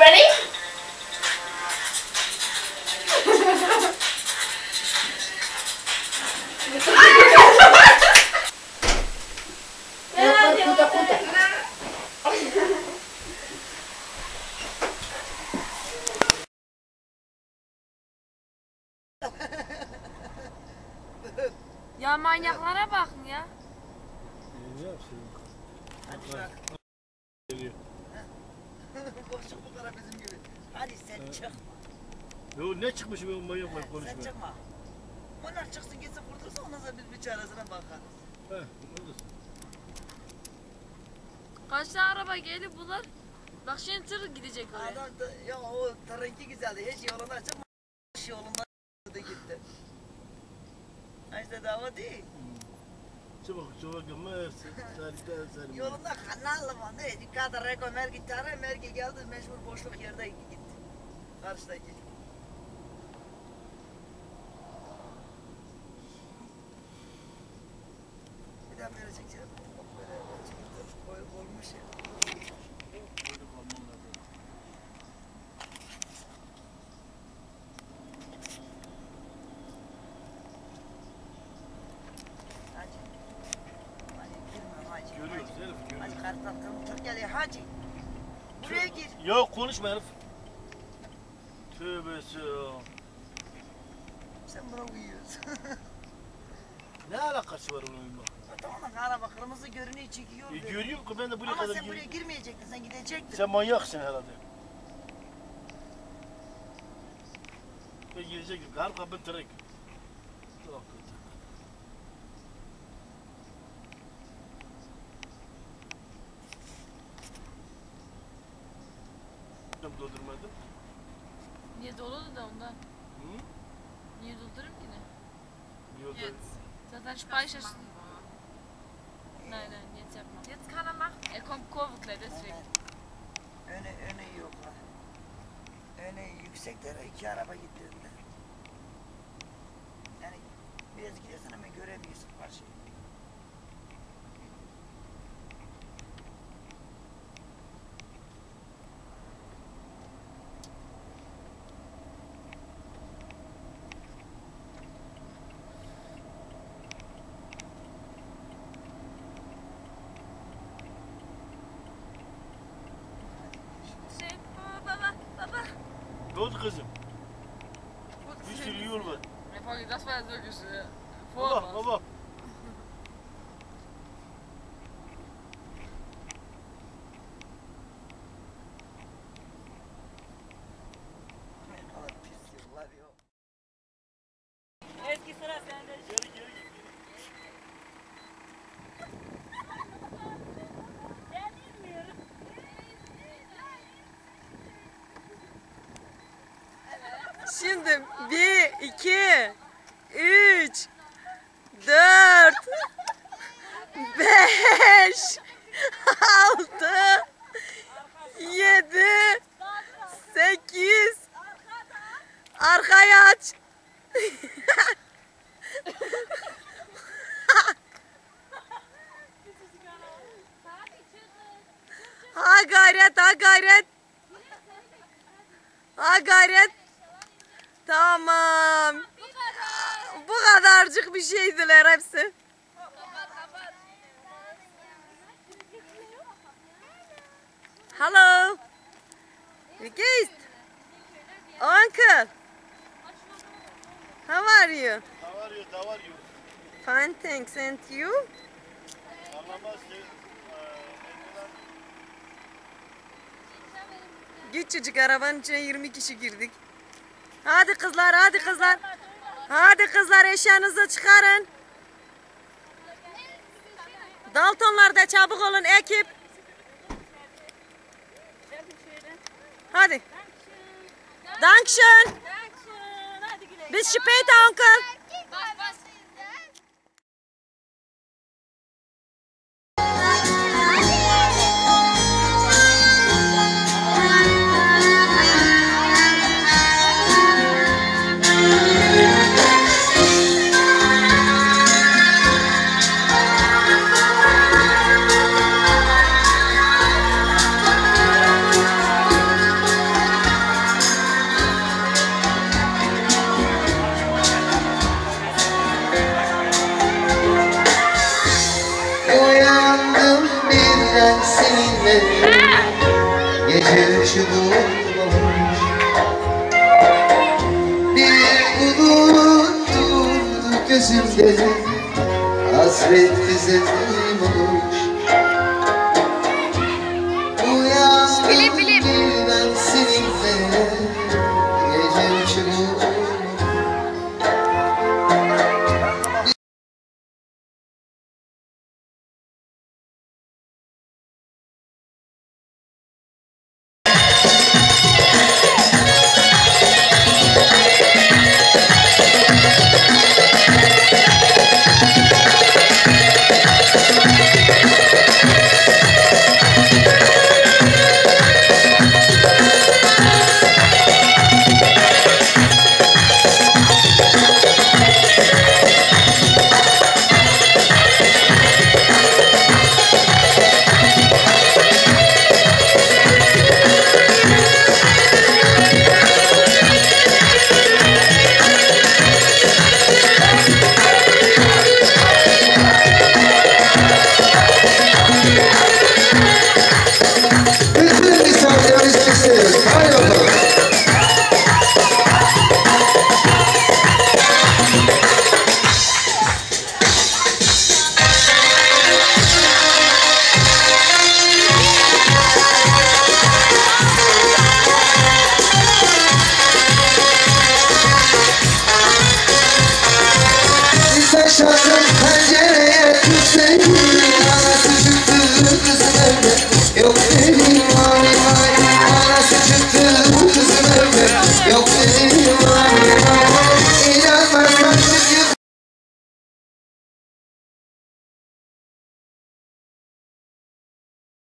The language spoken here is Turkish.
ready? Ya manyaklara bakın ya. Ne yapsın bu kadar bizim Hadi sen çık. Yo ne çıkmış bu manyak manyak Sen konuşma. çıkma. Onlar çıksın gitsin kurtulsun ondan sonra biz bir çaresine bakarız. He, oradasın. Kaç tane araba gelip bunlar. Bak şimdi tır gidecek oraya. Adam da ya o tarınki güzeldi. Hiç yoluna çıkma. Hiç yolundan gitti. Ha İşte dava değil. Çabuk çabuk ama sen sen. Yolunda kanallı mı? Ne? Dikkat mergi tane mergi geldi mecbur boşluk yerde gitti. Karşıdaki. Bir daha böyle çekeceğim. Böyle çekip koy olmuş ya. Hacı girme hacı. Görüyoruz herif görüyoruz. Hacı kartal kırmızı geliyor hacı. Buraya gir. Yok konuşma herif. Tövbe estağfurullah. Sen buna uyuyorsun. Ne alakası var onunla? tamam lan araba kırmızı görünüyor çekiyor. E, görüyorum ki ben de buraya Ama kadar sen buraya girmeyecektin sen gidecektin. Sen manyaksın herhalde. Ben gelecektim. Kar kapın tırık. Yok. Doldurmadım. Niye doludu da ondan. Hı? Niye doldurayım ki ne? Yolda. Zaten speicherst. Nein, nein, jetzt yapma. Jetzt kann er machen. Er kommt Kurvenkleid, deswegen. Öne, öne yok lan. Öne yükseklere iki araba gittiğinde. Yani biraz gidiyorsun ama göremiyorsun karşıyı. Oldu kızım? Bir sürü yol var. Ja, Polly, das war jetzt wirklich äh, Baba baba. Şimdi bir, iki, üç, dört, beş, altı, yedi, sekiz, arkaya aç. ha gayret, ha gayret. Ha gayret. Tamam. Bu kadarcık bir şeydiler hepsi. Hello. Geht's? Uncle. How are you? Da var ya da var ya. Fine, thanks. And you? Ki. Küçücük arabanın içine 20 kişi girdik. Hadi kızlar, hadi kızlar. Hadi kızlar eşyanızı çıkarın. Daltonlar da çabuk olun ekip. Hadi. Dankeschön. Dankeschön. Hadi güle. Bis später, Onkel. beni Gece ışığı Bir bulut durdu gözümde Hasret bize duymuş